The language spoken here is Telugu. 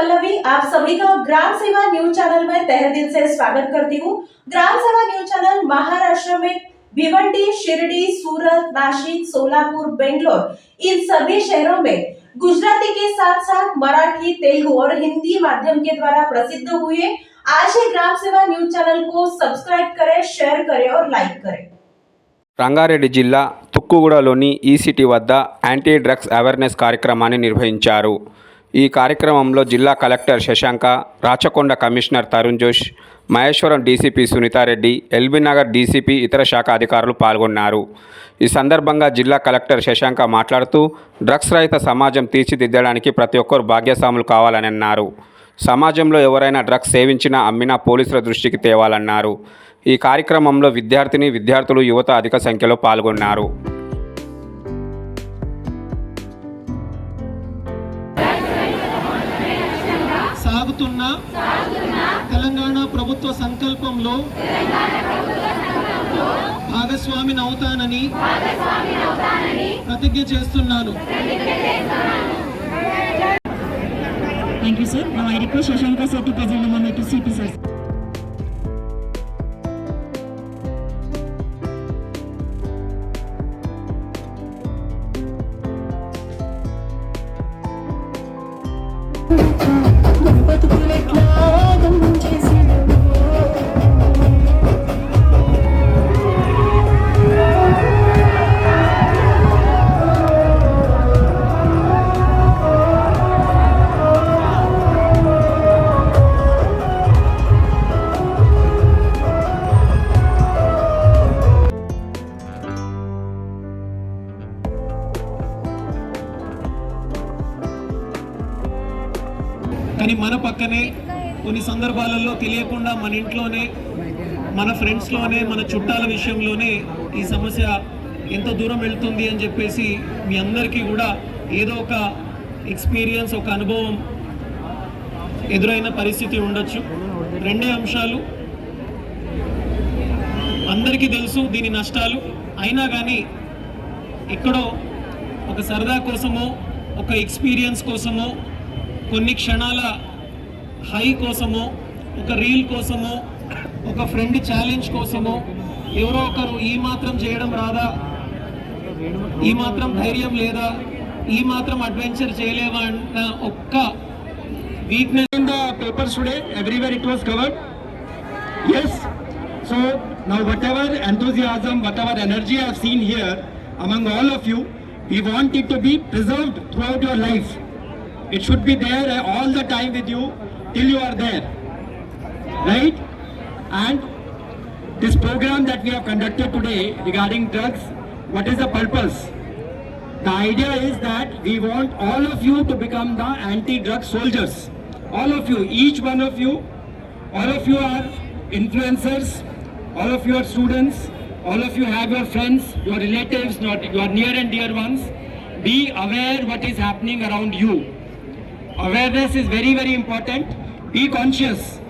पल्लवी आप सभी का ग्राम सेवा न्यूज चैनल में तहे दिल से स्वागत करती हूँ ग्राम सेवा न्यूज चैनल महाराष्ट्र में भिवंडी शिरडी सूरत नासिक सोलापुर बेंगलोर इन सभी शहरों में गुजराती के साथ साथ मराठी तेलुगु और हिंदी माध्यम के द्वारा प्रसिद्ध हुए आज ही ग्राम सेवा न्यूज चैनल को सब्सक्राइब करें शेयर करें और लाइक करें రంగారెడ్డి జిల్లా తుక్కుగూడలోని ఈసిటీ వద్ద యాంటీ డ్రగ్స్ అవేర్నెస్ కార్యక్రమాన్ని నిర్వహించారు ఈ కార్యక్రమంలో జిల్లా collector Shashanka Rachakonda commissioner Tarun Josh Maheshwaram DCP Sunitha Reddy LB Nagar DCP ఇతర శాఖ అధికారులు పాల్గొన్నారు. ఈ సందర్భంగా జిల్లా కలెక్టర్ శశాంక మాట్లాడుతూ డ్రగ్స్ రహిత సమాజం తీర్చిదిద్దడానికి ప్రతి ఒక్కరు భాగ్యస్వాములు కావాలని అన్నారు సమాజంలో ఎవరైనా డ్రగ్స్ సేవించినా అమ్మినా పోలీసుల దృష్టికి తేవాలన్నారు. ఈ కార్యక్రమంలో విద్యార్థిని విద్యార్థులు యువత అధిక సంఖ్యలో పాల్గొన్నారు. సాగుతున్న తెలంగాణ ప్రభుత్వ సంకల్పంలో భాగస్వామి అవుతానని ప్రతిజ్ఞ చేస్తున్నాను కానీ మన పక్కనే కొన్ని సందర్భాలలో తెలియకుండా మన ఇంట్లోనే మన ఫ్రెండ్స్లోనే మన చుట్టాల విషయంలోనే ఈ సమస్య ఎంత దూరం వెళ్తుంది అని చెప్పేసి మీ అందరికీ కూడా ఏదో ఒక ఎక్స్పీరియన్స్ ఒక అనుభవం ఎదురైన పరిస్థితి ఉండొచ్చు. రెండే అంశాలు అందరికీ తెలుసు దీని నష్టాలు. అయినా కానీ ఎక్కడో ఒక సరదా కోసమో ఒక ఎక్స్పీరియన్స్ కోసమో కొన్ని క్షణాల హై కోసమో ఒక రీల్ కోసమో ఒక ఫ్రెండ్ ఛాలెంజ్ కోసమో ఎవరో ఒకరు ఈ మాత్రం చేయడం రాదా? ఈ మాత్రం ధైర్యం లేదా? ఈ మాత్రం అడ్వెంచర్ చేయలేవా అన్న ఒక్క weakness in the papers today everywhere it was covered so now whatever enthusiasm whatever energy have seen here among all of you we want it to be preserved throughout your life It should be there uh, all the time with you till you are there. Right? And this program that we have conducted today regarding drugs, what is the purpose? The idea is that we want all of you to become the anti-drug soldiers. All of you, each one of you, all of you are influencers, all of you are students, all of you have your friends, your relatives, your near and dear ones. Be aware what is happening around you. Awareness is very, very important. Be conscious